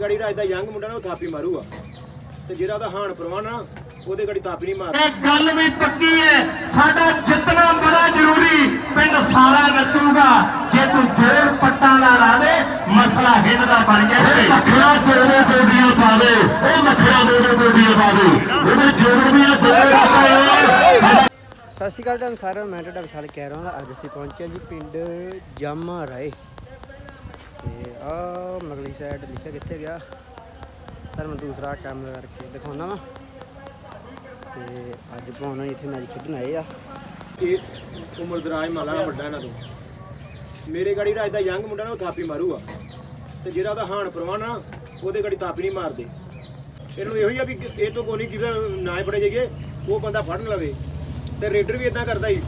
ਗਾੜੀ ਰਾਜ ਦਾ ਯੰਗ ਮੁੰਡਾ ਨਾ ਉਹ ਥਾਪੀ ਮਾਰੂਗਾ। ਤੇ ਜਿਹੜਾ ਉਹਦਾ ਹਾਨ ਪ੍ਰਵਾਨ ਨਾ ਉਹਦੇ ਗਾੜੀ ਥਾਪੀ ਨਹੀਂ ਮਾਰ ਇਹ ਗੱਲ ਵੀ ਪੱਕੀ ਹੈ ਸਾਡਾ ਜਿੱਤਣਾ ਬੜਾ ਜ਼ਰੂਰੀ ਪਿੰਡ ਸਾਰਾ ਨੱਚੂਗਾ। ਜੇ ਤੂੰ ਜੋਰ ਪੱਟਾਂ ਨਾ ਲਾ ਦੇ ਮਸਲਾ ਹਿੱਲ ਦਾ ਬਣ ਜਾਏ ਮੱਖਣਾ ਦੋ ਦੋ ਗੋਡੀਆਂ ਪਾਵੇ? ਉਹ ਮੱਖਣਾ ਦੋ ਦੋ ਗੋਡੀਆਂ ਪਾਵੇ। ਉਹਦੇ ਜੋਰ ਵੀ ਦੋ ਸਤਿ ਸ਼੍ਰੀ ਅਕਾਲ ਤੁਹਾਨੂੰ ਸਾਰਿਆਂ ਨੂੰ ਮੈਂ ਤੁਹਾਡਾ ਵਿਸ਼ਾਲ ਕਹਿ ਰਿਹਾ ਹਾਂ ਅੱਜ ਅਸੀਂ ਪਹੁੰਚੇ ਹਾਂ ਜੀ ਪਿੰਡ ਜਾਮਾ ਰਾਏ। ਆ ਮਗਲੀ ਸਾਈਡ ਲਿਖਿਆ ਕਿੱਥੇ ਗਿਆ? ਤੁਹਾਨੂੰ ਮੈਂ ਦੂਸਰਾ ਕੈਮਰਾ ਕਰਕੇ ਦਿਖਾਉਣਾ ਵਾ। ਤੇ ਅੱਜ ਪਾਉਣਾ ਇੱਥੇ ਮੈਚ ਖੇਡਣ ਆਏ ਆ। ਇਹ ਉਮਰ ਦਰਾਜ ਮਾਲਾ ਦਾ ਵੱਡਾ ਇਹਨਾਂ ਤੋਂ। ਮੇਰੇ ਗਾੜੀ ਰਾਜ ਦਾ ਯੰਗ ਮੁੰਡਾ ਨਾ ਉਹ ਥਾਪੀ ਮਾਰੂਗਾ ਤੇ ਜਿਹੜਾ ਉਹਦਾ ਹਾਣ ਪ੍ਰਵਾਨ ਨਾ ਉਹਦੇ ਗਾੜੀ ਥਾਪੀ ਨਹੀਂ ਮਾਰਦੇ। ਇਹਨੂੰ ਇਹੋ ਹੀ ਆ ਵੀ ਇਹ ਤੋਂ ਕੋਈ ਨਹੀਂ ਕਿਤੇ ਨਾ ਫੜੇ ਜਾਈਏ, ਉਹ ਬੰਦਾ ਫੜਨ ਲਵੇ। ਤੇ ਰੇਡਰ ਵੀ ਇਦਾਂ ਕਰਦਾ ਹੀ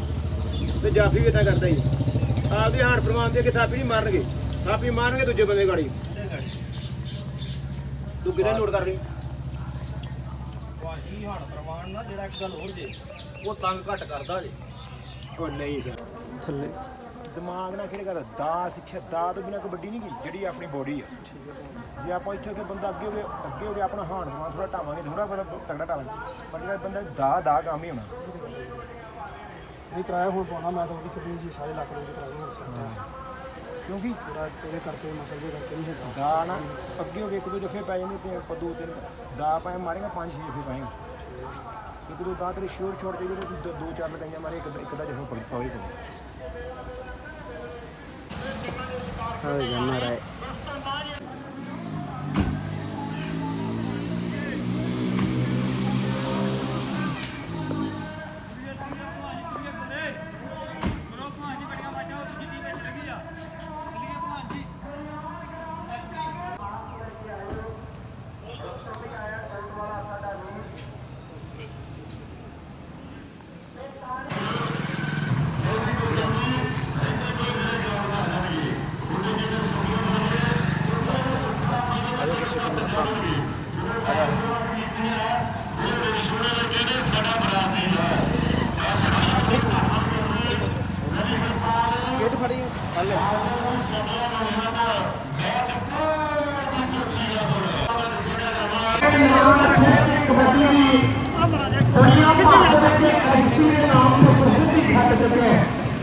ਤੇ ਜਾਫੀ ਵੀ ਇਦਾਂ ਕਰਦਾ ਹੀ ਆਪਦੇ ਹਾਣ ਪ੍ਰਵਾਨ ਦੇ ਕੇ ਥਾਪੀ ਨਹੀਂ ਮਾਰਨਗੇ। ਥਾਪੀ ਮਾਰਨਗੇ ਦੂਜੇ ਬੰਦੇ ਗਾੜੀ। ਤੂੰ ਕਿਹਦੇ ਨੋਟ ਕਰ ਰਹੀ ਵਾਹੀ ਹਣ ਪ੍ਰਮਾਣ ਨਾ ਜਿਹੜਾ ਇੱਕ ਗੱਲ ਹੋਰ ਜੇ। ਉਹ ਤੰਗ ਘੱਟ ਕਰਦਾ ਜੇ। ਉਹ ਨਹੀਂ ਸਰ। ਥੱਲੇ। ਦਿਮਾਗ ਨਾਲ ਕਿਹੜੇ ਕਰ ਦਾ ਸਿੱਖਿਆ ਦਾ ਤੋਂ ਬਿਨਾ ਕਬੱਡੀ ਨਹੀਂ ਗਈ ਜਿਹੜੀ ਆਪਣੀ ਬੋਡੀ ਆ। ਜੇ ਆਪਾਂ ਇੱਥੇ ਕਿ ਬੰਦਾ ਅੱਗੇ ਹੋਵੇ ਅੱਗੇ ਹੋਵੇ ਆਪਣਾ ਹਾਣ ਨੂੰ ਥੋੜਾ ਢਾਵਾਂਗੇ ਥੋੜਾ ਬੜਾ ਤਗੜਾ ਢਾਵਾਂਗੇ। ਪਰ ਜਿਹੜਾ ਬੰਦਾ ਦਾ ਦਾ ਕੰਮ ਹੀ ਹੋਣਾ। ਨਹੀਂ ਕਰਾਇਆ ਹੁਣ ਪਾਉਣਾ ਮੈਂ ਤਾਂ ਉਹਦੀ ਕਬੀਰ ਜੀ ਸਾਰੇ ਲੱਖ ਰੁਪਏ ਕਰਾਇਆ ਹੁਣ ਸੈੱਟ ਕਿਉਂਕਿ ਥੋੜਾ ਤੇਰੇ ਕਰਕੇ ਮਸਲ ਦੇ ਕਰਕੇ ਨਹੀਂ ਹੈਗਾ। ਦਾ ਨਾ ਅੱਗੇ ਹੋਵੇ ਇੱਕ ਦੋ ਜਫੇ ਪੈ ਜਾਂਦੇ ਤੇ ਆਪਾਂ ਦੋ ਤਿੰਨ ਦਾ ਪਾਏ ਮਾਰੇਗਾ ਪੰਜ ਛੇ ਜਫੇ ਪਾਏਗਾ। ਇੱਕ ਦੋ ਦਾ ਤੇਰੇ ਸ਼ੋਰ ਛੋੜ ਦੇ ਜਿਹੜੇ ਤੂੰ ਦੋ ਚਾਰ ਲਗਾਈਆਂ ਮਾਰੇ ਇੱਕ ਇੱਕ ਦਾ ਜਫਾ ਪੜ ਪਾਵੇ ਆ ਜਾਮਾ ਰਾਏ ਕਿਹੜੀ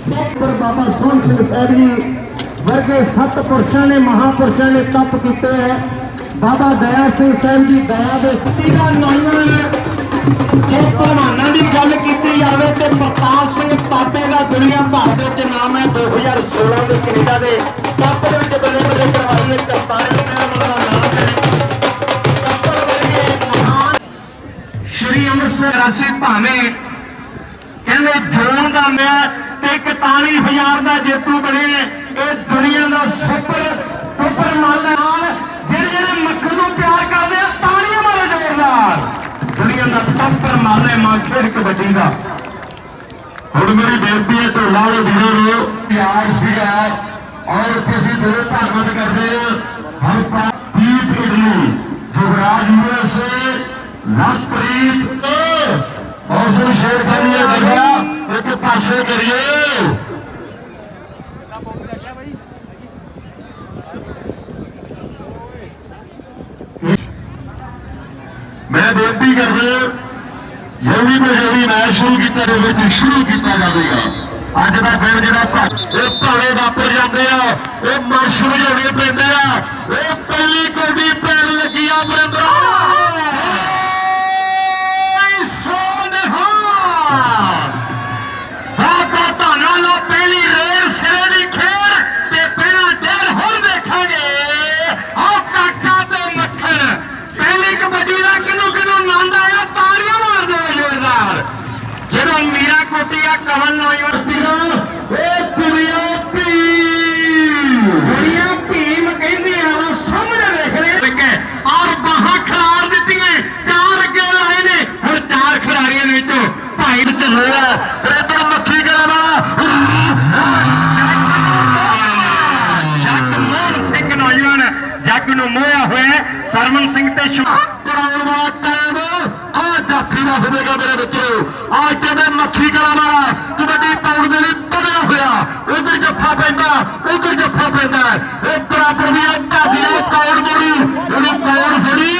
ਪਰ ਬਾਬਾ ਸੋਹਣ ਸਿੰਘ ਸਾਹਿਬ ਜੀ ਵਰਗੇ ਸੱਤ ਪੁਰਸ਼ਾਂ ਨੇ, ਮਹਾਪੁਰਸ਼ਾਂ ਨੇ ਤਪ ਕੀਤੇ ਹੈ। ਬਾਬਾ ਦਇਆ ਸਿੰਘ ਸਾਹਿਬ ਜੀ, ਦਇਆ ਦੇ ਸਤੀ ਦਾ ਨੌਜਵਾਨ ਜੇ ਪਹਿਲਵਾਨਾਂ ਦੀ ਗੱਲ ਕੀਤੀ ਜਾਵੇ ਤੇ ਪ੍ਰਤਾਪ ਸਿੰਘ ਤਾਪੇ ਦਾ ਦੁਨੀਆ ਭਰ ਦੇ ਵਿੱਚ ਨਾਮ ਹੈ। 2016 ਦੇ ਕੈਨੇਡਾ ਦੇ ਕੱਪ ਦੇ ਵਿੱਚ ਬੱਲੇ ਬੱਲੇ ਕਰਵਾਈ ਹੈ। 43 ਦਾ ਨਾਮ ਹੈ। ਕੱਪੜ ਵਰਗੇ ਮਹਾਨ ਸ਼੍ਰੀ ਅੰਮ੍ਰਿਤਸਰ ਰਾਸੀ ਭਾਵੇਂ ਕਹਿੰਦੇ ਜੋਨ ਦਾ ਮੈਂ ਤੇ 41000 ਦਾ ਜੇਤੂ ਬਣੇ। ਇਹ ਦੁਨੀਆ ਦਾ ਸੁਪਰ ਸੁਪਰ ਮਾਲ ਨਾਲ ਜਿਹੜੇ ਜਿਹੜੇ ਮੱਖਣ ਨੂੰ ਪਿਆਰ ਕਰਦੇ ਆ, ਤਾੜੀਆਂ ਮਾਰੋ ਜ਼ੋਰਦਾਰ। ਦੁਨੀਆ ਦਾ ਟੱਪਰ ਮਾਲੇ ਮਾਂ ਖੇਡ ਕਬੱਡੀ ਦਾ। ਹੁਣ ਮੇਰੀ ਬੇਨਤੀ ਹੈ ਢੋਲਾ ਦੇ ਵੀਰੋ ਨੂੰ ਪਿਆਰ ਸੀਗਾ ਔਰ ਤੁਸੀਂ ਦਿਲੋਂ ਧੰਨਵਾਦ ਕਰਦੇ ਹਾਂ। ਹਰ ਪ੍ਰੀਤ ਇਡਲੀ ਜੁਗਰਾਜ ਯੂਐਸਏ ਲਵਪ੍ਰੀਤ ਹੌਸਲ ਸ਼ੇਰ ਕਰੀਏ ਦੇਖਿਆ ਇੱਕ ਪਾਸੇ ਕਰੀਏ ਮੈਂ ਬੇਨਤੀ ਕਰਦਾ ਜਿਹੜੀ ਮੈਚ ਸ਼ੁਰੂ ਕੀਤਾ ਦੇ ਵਿੱਚ ਸ਼ੁਰੂ ਕੀਤਾ ਜਾਵੇਗਾ। ਅੱਜ ਦਾ ਦਿਨ ਜਿਹੜਾ ਭਾ- ਇਹ ਭਾਵੇਂ ਵਾਪਰ ਜਾਂਦੇ ਆ, ਇਹ ਮਰਸ਼ ਵਜਾਉਣੇ ਪੈਂਦੇ ਆ, ਇਹ ਪਹਿਲੀ ਕੋਡੀ ਪੈਣ ਲੱਗੀ ਆ ਮਰਿੰਦਰਾ ਕੋਟੀਆ ਕਵਲ ਨੌਜਵਾਨ ਪੀਰਾਂ ਏ ਦੁਨੀਆ ਭੀਮ ਦੁਨੀਆ ਭੀਮ ਕਹਿੰਦੇ ਆ ਉਹ ਸਾਹਮਣੇ ਦੇਖ ਰਹੇ ਨੇ ਔਰ ਬਾਹਾਂ ਖਿਲਾਰ ਦਿੱਤੀਆਂ ਚਾਰ ਅੱਗੇ ਲਾਏ ਨੇ। ਹੁਣ ਚਾਰ ਖਿਡਾਰੀਆਂ ਦੇ ਵਿੱਚੋਂ ਭਾਈ ਚੱਲਿਆ ਰੇਦਰ ਮੱਖੀ ਗਰਾਵਾ ਜੱਗ ਮੋਹਨ ਸਿੰਘ ਨੌਜਵਾਨ ਜੱਗ ਨੂੰ ਮੋਹਿਆ ਹੋਇਆ ਸਰਮਨ ਸਿੰਘ ਤੇ ਕਰਾਉਣ ਹੋਵੇਗਾ ਮੇਰੇ ਬੱਚਿਓ ਅੱਜ ਕਹਿੰਦੇ ਮੱਖੀ ਕਲਾ ਵਾਲਾ ਕਬੱਡੀ ਪਾਉਣ ਦੇ ਲਈ ਤੜਿਆ ਹੋਇਆ। ਉਧਰ ਜੱਫਾ ਪੈਂਦਾ, ਉਧਰ ਜੱਫਾ ਪੈਂਦਾ। ਇਹ ਬਰਾਬਰ ਦੀ ਭਾਗੀਆਂ ਕੌਣ ਬੋਲੀ ਜਿਹੜੀ ਕੌਣ ਫੜੀ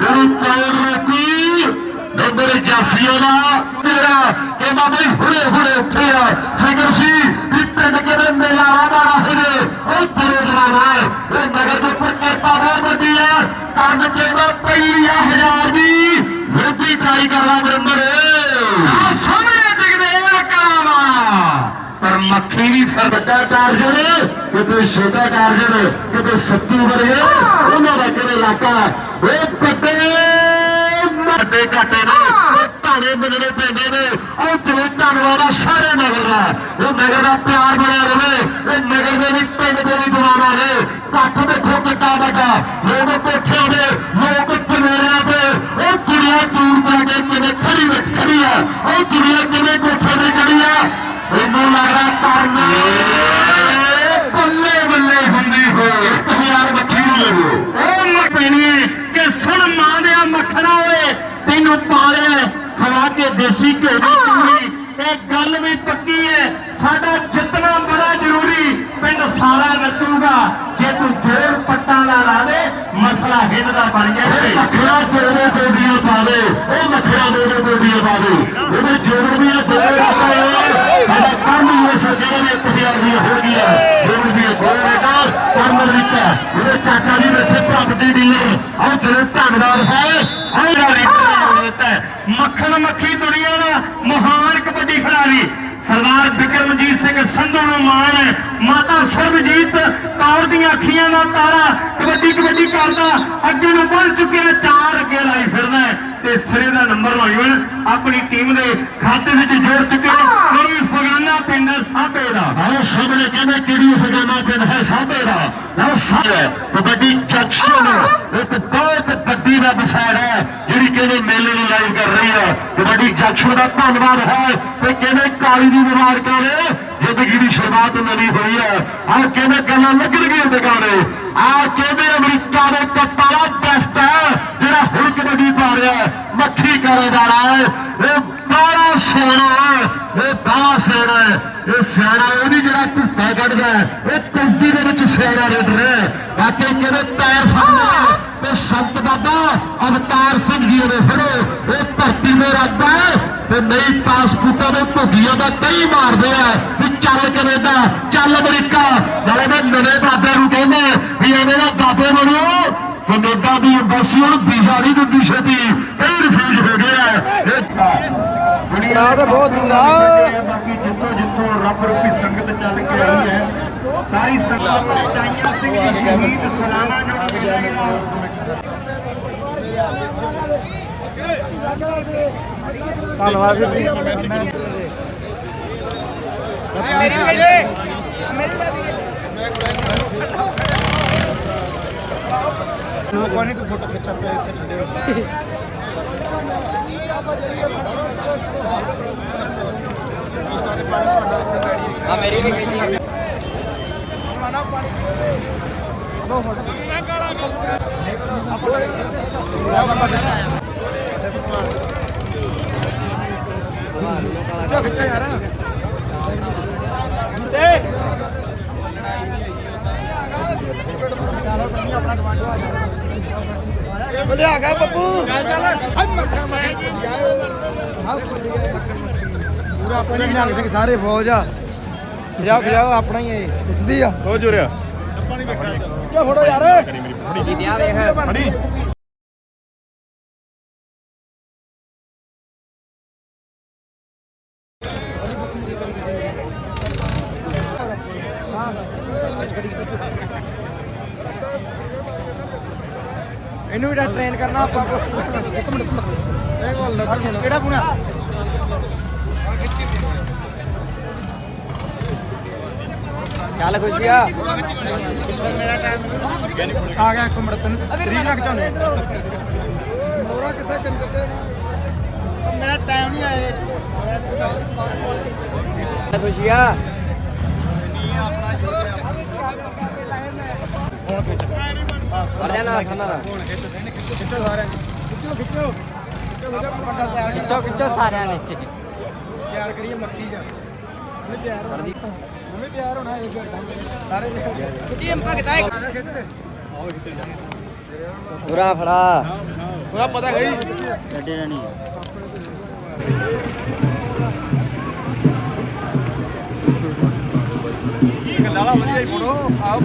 ਜਿਹੜੀ ਕੌਣ ਰੋਕੀ? ਨੰਬਰ ਜਾਫੀਆਂ ਦਾ ਤੇਰਾ ਕਿ ਬਾਬਾ ਜੀ ਹੁਣੇ ਹੁਣੇ ਉੱਠੇ ਆ। ਫਿਕਰ ਸੀ ਵੀ ਪਿੰਡ ਕਿਹੜੇ ਮੇਲਾ ਵਾਦਾ ਰਹੇ ਨੇ ਉਹ ਤੇਰੇ ਜਨਾਬ ਇਹ ਨਗਰ ਦੇ ਉੱਪਰ ਕਿਰਪਾ ਬਹੁਤ ਵੱਡੀ ਆ। ਕਰਨ ਕੇ ਪਹਿਲੀ ਆ ਹਜ਼ਾਰ ਰੋਟੀ ਟਰਾਈ ਕਰਦਾ ਬਰਿੰਦਰ। ਆ ਸਾਹਮਣੇ ਜਗਦੇਵ ਕਾਵਾ ਪਰ ਮੱਖੀ ਵੀ ਫਿਰ ਵੱਡਾ ਟਾਰਜਨ ਕਿਤੇ ਛੋਟਾ ਟਾਰਜਨ ਕਿਤੇ ਸੱਤੂ ਵਰਗੇ ਉਹਨਾਂ ਦਾ ਕਿਹੜੇ ਇਲਾਕਾ ਉਹ ਵੱਡੇ ਵੱਡੇ ਘਾਟੇ ਨੇ। ਉਹ ਧਾਣੇ ਮੰਨਣੇ ਪੈਂਦੇ ਨੇ। ਉਹ ਤੇਰੇ ਧੰਨਵਾਦ ਆ ਸਾਰੇ ਨਗਰ ਦਾ। ਉਹ ਨਗਰ ਦਾ ਪਿਆਰ ਬਣਿਆ ਰਵੇ ਇਹ ਨਗਰ ਦੇ ਵੀ ਪਿੰਡ ਦੇ ਵੀ ਦੀਵਾਨਾ ਨੇ ਇਕੱਠ ਦੇਖੋ ਕਿੱਡਾ ਵੱਡਾ। ਲੋਕ ਕੋਠਿਆਂ ਦੇ ਲੋਕ ਉਹ ਦੁਨੀਆ ਦੂਰ ਤੋਂ ਕੇ ਕਿਵੇਂ ਖੜੀ ਖੜੀ ਆ। ਉਹ ਦੁਨੀਆ ਕਿਵੇਂ ਕੋਠੇ ਤੇ ਖੜੀ ਆ ਮੈਨੂੰ ਲੱਗਦਾ ਕਰਨਾ ਬੱਲੇ ਬੱਲੇ ਹੁੰਦੀ ਹੋਏ ਹਜ਼ਾਰ ਮੱਖੀ ਨੂੰ ਲਵੋ ਉਹ ਮੱਖਣੀ ਕਿ ਸੁਣ ਮਾਂ ਦੇ ਮੱਖਣਾ ਓਏ ਤੈਨੂੰ ਪਾਲਿਆ ਖਵਾ ਕੇ ਦੇਸੀ ਘਿਓ ਦੀ ਚੂੜੀ ਇਹ ਗੱਲ ਵੀ ਪੱਕੀ ਹੈ ਸਾਡਾ ਜਿੱਤਣਾ ਬੜਾ ਜ਼ਰੂਰੀ ਪਿੰਡ ਸਾਰਾ ਨੱਚੂਗਾ ਜੇ ਤੂੰ ਜੋਰ ਪੱਟਾਂ ਦਾ ਲਾ ਦੇ ਮਸਲਾ ਹਿੱਟ ਦਾ ਬਣ ਗਿਆ। ਮੱਖਣਾ ਦੋ ਦੋ ਗੋਡੀਆਂ ਉਹ ਮੱਖਣਾ ਦੋ ਦੋ ਗੋਡੀਆਂ ਉਹਦੇ ਜੋੜ ਵੀ ਦੋ ਸਾਡਾ ਕੰਮ ਹੀ ਜਿਹੜਾ ਵੀ 1000 ਦੀ ਹੋ ਗਿਆ ਜੋੜ ਦੀ ਦੋ ਬੇਟਾ ਕੰਮ ਦਿੱਤਾ ਉਹਦੇ ਚਾਚਾ ਜੀ ਬੈਠੇ ਪ੍ਰਾਪਰਟੀ ਡੀਲਰ ਉਹ ਤੇਰੇ ਧੰਨਵਾਦ ਹੈ, ਆਹ ਜਿਹੜਾ ਰੇਟ ਦਿੱਤਾ ਮੱਖਣ ਮੱਖੀ ਦੁਨੀਆ ਦਾ ਮਹਾਨ ਕਬੱਡੀ ਖਿਡਾਰੀ, ਸਰਦਾਰ ਨੂੰ ਮਾਣ ਹੈ। ਮਾਤਾ ਸਰਬਜੀਤ ਕੌਰ ਦੀਆਂ ਅੱਖੀਆਂ ਦਾ ਤਾਰਾ ਕਬੱਡੀ ਕਬੱਡੀ ਕਰਦਾ ਅੱਗੇ ਨੂੰ ਵੱਧ ਚੁੱਕਿਆ ਚਾਰ ਅੱਗੇ ਲਾਈ ਫਿਰਦਾ ਹੈ। ਤੇ ਸਿਰੇ ਦਾ ਨੰਬਰ ਲਾਈਵਨ ਆਪਣੀ ਟੀਮ ਦੇ ਖਾਤੇ ਵਿੱਚ ਜੋੜ ਚੁੱਕੇ ਕੋਈ ਫਗਾਨਾ ਪਿੰਡ ਹੈ ਸਾਬੇ ਦਾ। ਆਹ ਸਾਹਮਣੇ ਕਹਿੰਦੇ ਕਿਹੜੀ ਫਗਾਨਾ ਪਿੰਡ ਹੈ ਸਾਬੇ ਦਾ। ਆਹ ਸਾਬੇ ਕਬੱਡੀ ਜੰਕਸ਼ਨ ਇੱਕ ਬਹੁਤ ਵੱਡੀ ਵੈਬਸਾਈਟ ਹੈ ਜਿਹੜੀ ਕਹਿੰਦੇ ਮੇਲੇ ਨੂੰ ਲਾਈਵ ਕਰ ਰਹੀ ਹੈ। ਕਬੱਡੀ ਜੰਕਸ਼ਨ ਦਾ ਧੰਨਵਾਦ ਹੈ। ਤੇ ਕਹਿੰਦੇ ਕਾਲੀ ਦੀ ਮੁਬਾਰਕਾਂ ਨੇ? ਜ਼ਿੰਦਗੀ ਦੀ ਸ਼ੁਰੂਆਤ ਨਵੀਂ ਹੋਈ ਹੈ, ਆਹ ਕਹਿੰਦੇ ਗੱਲਾਂ ਲੱਗਣਗੀਆਂ ਦੁਕਾਨੇ ਆਹ ਕਹਿੰਦੇ ਅਮਰੀਕਾ ਦੇ ਕੱਪਾਲਾ ਬੈਸਟ ਹੈ, ਜਿਹੜਾ ਹੁਣ ਕਬੱਡੀ ਪਾ ਰਿਹਾ ਮੱਖੀ ਕਰੇਦਾਰ ਹੈ, ਇਹ ਬੜਾ ਸੋਹਣਾ ਇਹ ਬੜਾ ਸਿਆਣਾ ਹੈ, ਇਹ ਸਿਆਣਾ ਉਹ ਨਹੀਂ ਜਿਹੜਾ ਧੁੱਪਾ ਕੱਢਦਾ ਹੈ, ਇਹ ਕੌਡੀ ਦੇ ਵਿੱਚ ਸਿਆਣਾ ਰੇਡਰ ਹੈ। ਬਾਕੀ ਕਹਿੰਦੇ ਪੈਰ ਫੜਨਾ ਤੇ ਸੰਤ ਬਾਬਾ ਅਵਤਾਰ ਸਿੰਘ ਜੀ ਨੇ ਫੜੋ, ਇਹ ਧਰਤੀ ਮੇ ਰੱਬ ਹੈ ਤੇ ਨਹੀਂ ਪਾਸਪੋਰਟਾਂ ਦੇ ਭੁੱਗੀਆਂ ਦਾ ਕਈ ਮਾਰਦੇ ਆ। ਵੀ ਚੱਲ ਕੈਨੇਡਾ ਚੱਲ ਅਮਰੀਕਾ। ਨਾਲੇ ਮੈਂ ਨਵੇਂ ਬਾਬੇ ਨੂੰ ਕਹਿੰਦਾ ਵੀ ਐਵੇਂ ਦਾ ਬਾਬੇ ਬਣੋ। ਕੈਨੇਡਾ ਦੀ ਐਮਬੈਸੀ ਹੁਣ ਵੀਜ਼ਾ ਨਹੀਂ ਦਿੰਦੀ ਛੇਤੀ। ਕਈ ਰਿਫਿਊਜ ਹੋ ਗਏ ਆ। ਇਹ ਦੁਨੀਆ ਤਾਂ ਬਹੁਤ ਹੁੰਦਾ। ਬਾਕੀ ਜਿੱਥੋਂ ਜਿੱਥੋਂ ਰੱਬ ਰੂਪੀ ਸੰਗਤ ਚੱਲ ਕੇ ਆਈ ਹੈ ਸਾਰੀ ਸੰਗਤ ਚਾਈਆਂ ਸਿੰਘ ਜੀ ਸ਼ਹੀਦ ਸਲਾਨਾ ਜੋ ਮੇਲਾ ਜਿਹੜਾ ਧੰਨਵਾਦ ਜੀ ਕੋਈ ਨਹੀਂ ਤੂੰ ਫੋਟੋ ਖਿੱਚਾ ਪਿਆ ਇੱਥੇ ਠੰਡੇ ਹੋ ਕੇ। ਲਿਆ ਗਿਆ ਬੱਬੂ ਪੂਰਾ ਆਪਣੇ ਨਿਹੰਗ ਸਿੰਘ ਸਾਰੇ ਫੌਜ ਆ ਜਾ ਜਾ ਆਪਣਾ ਹੀ ਹੈ ਜਿੱਤਦੀ ਆ ਹੋ ਜੁਰਿਆ ਚਾ ਫੋਟੋ ਯਾਰ ਇਹਨੂੰ ਵੀ ਟ੍ਰੇਨ ਕਰਨਾ ਆਪਾਂ ਇੱਕ ਮਿੰਟ ਇਹ ਕੋਲ ਕਿਹੜਾ ਪੁਣਾ? ਚੱਲ ਖੁਸ਼ੀਆ ਆ। ਗਿਆ ਇੱਕ ਮਿੰਟ ਤੈਨੂੰ ਰੱਖ ਚਾਹੁੰਦੇ ਮੋਰਾ ਕਿੱਥੇ ਕੰਜਰ ਤੇ ਮੇਰਾ ਟਾਈਮ ਨਹੀਂ ਆਇਆ ਖੁਸ਼ੀਆ ਵਰਜਾ ਨਾ ਖਾਣਾ ਦਾ ਖਿੱਚੋ ਸਾਰਿਆਂ ਨੂੰ। ਖਿੱਚੋ ਖਿੱਚੋ ਖਿੱਚੋ ਖਿੱਚੋ ਸਾਰਿਆਂ ਨੇ ਤਿਆਰ ਕਰੀਏ ਮੱਖੀ ਜਾ ਮੈਂ ਤਿਆਰ ਕਰਦੀ ਤਿਆਰ ਹੋਣਾ ਇਹ ਸਾਰੇ ਨੇ ਟੀਮ ਭਗਤਾ ਸਾਰੇ ਖਿੱਚਦੇ ਪੂਰਾ ਫੜਾ ਪੂਰਾ ਪਤਾ ਗਈ ਛੱਡੇ ਨਹੀਂ ਲਾਲਾ ਵਧੀਆ ਹੀ ਫੋਟੋ ਆਓ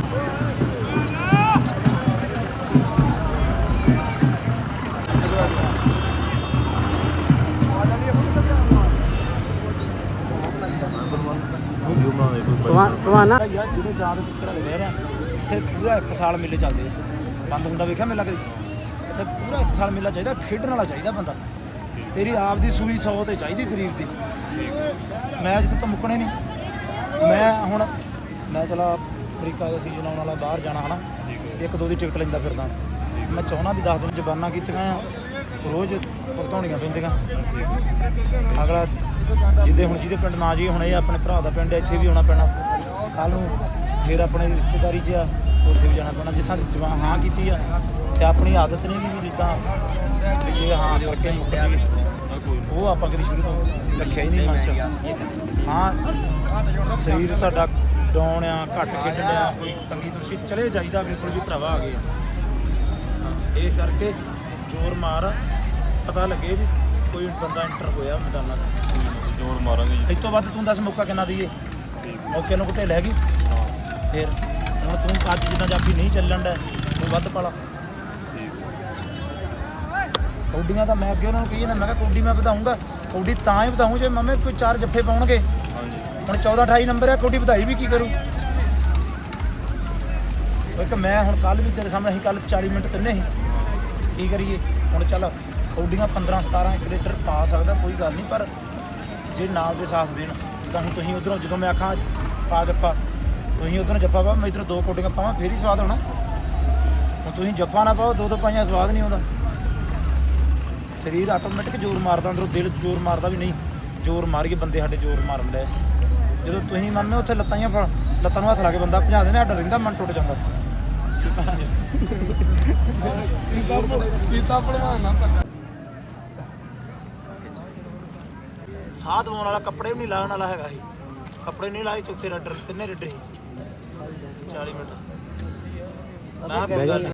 ਵਾ ਯਾਰ ਜਿਹੜੇ ਜਾਂ ਦੇ ਚੱਕਰ ਰਿਹਾ ਇੱਥੇ ਪੂਰਾ ਇੱਕ ਸਾਲ ਮੇਲੇ ਚੱਲਦੇ ਆ। ਬੰਦ ਹੁੰਦਾ ਵੇਖਿਆ ਮੇਲਾ ਕਦੇ? ਇੱਥੇ ਪੂਰਾ ਇੱਕ ਸਾਲ ਮੇਲਾ ਚਾਹੀਦਾ, ਖੇਡਣ ਵਾਲਾ ਚਾਹੀਦਾ ਬੰਦਾ। ਤੇਰੀ ਆਪ ਦੀ ਸੂਈ 100 ਤੇ ਚਾਹੀਦੀ ਸਰੀਰ ਦੀ। ਮੈਚ ਤੇ ਤਾਂ ਮੁੱਕਣੇ ਨਹੀਂ। ਮੈਂ ਹੁਣ, ਮੈਂ ਚਲਾ ਅਫਰੀਕਾ ਦਾ ਸੀਜ਼ਨ ਆਉਣ ਵਾਲਾ, ਬਾਹਰ ਜਾਣਾ ਹਨਾ। ਇੱਕ ਦੋ ਦੀ ਟਿਕਟ ਲੈਂਦਾ ਫਿਰਦਾ। ਮੈਂ ਚਾਹੁੰਦਾ ਵੀ 10 ਦਿਨ ਜ਼ਬਾਨਾਂ ਕੀਤੀਆਂ ਆ। ਰੋਜ਼ ਭੁਗਤਾਉਣੀਆਂ ਪੈਂਦੀਆਂ। ਅਗਲਾ ਜਿੱਦੇ ਹੁਣ ਜਿਹਦੇ ਪਿੰਡ ਨਾ ਜੀ ਹੁਣ ਇਹ ਆਪਣੇ ਭਰਾ ਦਾ ਪਿੰਡ ਹੈ, ਇੱਥੇ ਵੀ ਆਉਣਾ ਪੈਣਾ। ਕੱਲ ਨੂੰ ਫਿਰ ਆਪਣੇ ਰਿਸ਼ਤੇਦਾਰੀ 'ਚ ਆ, ਉੱਥੇ ਵੀ ਜਾਣਾ ਪੈਣਾ। ਜਿੱਥਾਂ ਜਵਾ ਹਾਂ ਕੀਤੀ ਆ, ਤੇ ਆਪਣੀ ਆਦਤ ਨਹੀਂ ਵੀ ਜਿੱਦਾਂ ਵੀ ਜੇ ਹਾਂ ਕਰਕੇ ਮੁੱਕ ਗਈ ਉਹ ਆਪਾਂ ਕਦੀ ਸ਼ੁਰੂ ਤੋਂ ਰੱਖਿਆ ਹੀ ਨਹੀਂ ਮਨ 'ਚ। ਹਾਂ, ਸਰੀਰ ਤੁਹਾਡਾ ਡਾਉਣ ਆ, ਘੱਟ ਖੇਡਣ ਆ, ਕੋਈ ਤੰਗੀ ਤੁਸੀਂ ਚਲੇ ਜਾਈਦਾ, ਅਗਲੇ ਕੋਲ ਵੀ ਭਰਾਵਾ ਆ ਗਏ ਇਹ ਕਰਕੇ ਜ਼ੋਰ ਮਾਰ, ਪਤਾ ਲੱਗੇ ਵੀ ਕੋਈ ਬੰਦਾ ਇੰਟਰ ਹੋਇਆ ਮੈਦਾਨਾਂ 'ਚ। ਜੋਰ ਮਾਰਾਂਗੇ ਜੀ। ਇਸ ਤੋਂ ਵੱਧ ਤੂੰ ਦੱਸ ਮੌਕਾ ਕਿੰਨਾ ਦਈਏ? ਮੌਕੇ ਨੂੰ ਕਿਤੇ ਲੈ ਗਈ? ਫਿਰ ਹੁਣ ਤੂੰ ਅੱਜ ਜਿੱਦਾਂ ਜਾਫੀ ਨਹੀਂ ਚੱਲਣ ਦਾ ਤੂੰ ਵੱਧ ਪਾਲਾ। ਕੌਡੀਆਂ ਤਾਂ ਮੈਂ ਅੱਗੇ ਉਹਨਾਂ ਨੂੰ ਕਹੀ ਜਾਂਦਾ ਮੈਂ ਕਿਹਾ ਕੌਡੀ ਮੈਂ ਵਧਾਉਂਗਾ ਕੌਡੀ ਤਾਂ ਹੀ ਵਧਾਉਂ ਜੇ ਮੰਮੇ ਕੋਈ ਚਾਰ ਜੱਫੇ ਪਾਉਣਗੇ। ਹਾਂਜੀ। ਹੁਣ 14 28 ਨੰਬਰ ਹੈ ਕੌਡੀ ਵਧਾਈ ਵੀ ਕੀ ਕਰੂ? ਇੱਕ ਮੈਂ ਹੁਣ ਕੱਲ ਵੀ ਤੇਰੇ ਸਾਹਮਣੇ ਅਸੀਂ ਕੱਲ 40 ਮਿੰਟ ਤਿੰਨੇ ਸੀ। ਕੀ ਕਰੀਏ? ਹੁਣ ਚੱਲ ਕੌਡੀਆਂ 15 17 ਇੱਕ ਲੀਟਰ ਪਾ ਸਕਦਾ, ਕੋਈ ਗੱਲ ਨਹੀਂ, ਪਰ ਜੇ ਨਾਲ ਦੇ ਸਾਥ ਦੇਣ ਤਾਂ ਹੁਣ ਤੁਸੀਂ ਉਧਰੋਂ ਜਦੋਂ ਮੈਂ ਆਖਾਂ, ਪਾ ਜੱਫਾ, ਤੁਸੀਂ ਉਧਰੋਂ ਜੱਫਾ ਪਾ ਮੈਂ ਇਧਰੋਂ ਦੋ ਕੌਡੀਆਂ ਪਾਵਾਂ, ਫੇਰ ਹੀ ਸਵਾਦ ਹੋਣਾ। ਹੁਣ ਤੁਸੀਂ ਜੱਫਾ ਨਾ ਪਾਓ ਦੋ ਦੋ ਪਾਈਆਂ, ਸਵਾਦ ਨਹੀਂ ਆਉਂਦਾ। ਸਰੀਰ ਆਟੋਮੈਟਿਕ ਜ਼ੋਰ ਮਾਰਦਾ, ਅੰਦਰੋਂ ਦਿਲ ਜ਼ੋਰ ਮਾਰਦਾ ਵੀ ਨਹੀਂ, ਜ਼ੋਰ ਮਾਰੀਏ ਬੰਦੇ ਸਾਡੇ ਜ਼ੋਰ ਮਾਰਨ ਲੈ ਜਦੋਂ ਤੁਸੀਂ ਮੰਨਦੇ ਉੱਥੇ ਲੱਤਾਂ ਹੀ ਲੱਤਾਂ ਨੂੰ ਹੱਥ ਲਾ ਕੇ ਬੰਦਾ ਭਜਾ ਦੇਣਾ ਸਾਡਾ ਰਹਿੰਦਾ ਮਨ ਟੁੱਟ ਜਾਂਦਾ। ਕੀਤਾ ਭਲਵਾਨ ਨਾ ਸਾਹ ਦਵਾਉਣ ਵਾਲਾ ਕੱਪੜੇ ਵੀ ਨਹੀਂ ਲਾਉਣ ਵਾਲਾ ਹੈਗਾ ਸੀ। ਕੱਪੜੇ ਨਹੀਂ ਲਾਏ ਚੌਥੇ ਰੱਡਰ ਤਿੰਨੇ ਰੱਡਰ ਸੀ। 40 ਮਿੰਟ। ਮੈਂ ਕਿਹਾ ਕੋਈ ਗੱਲ।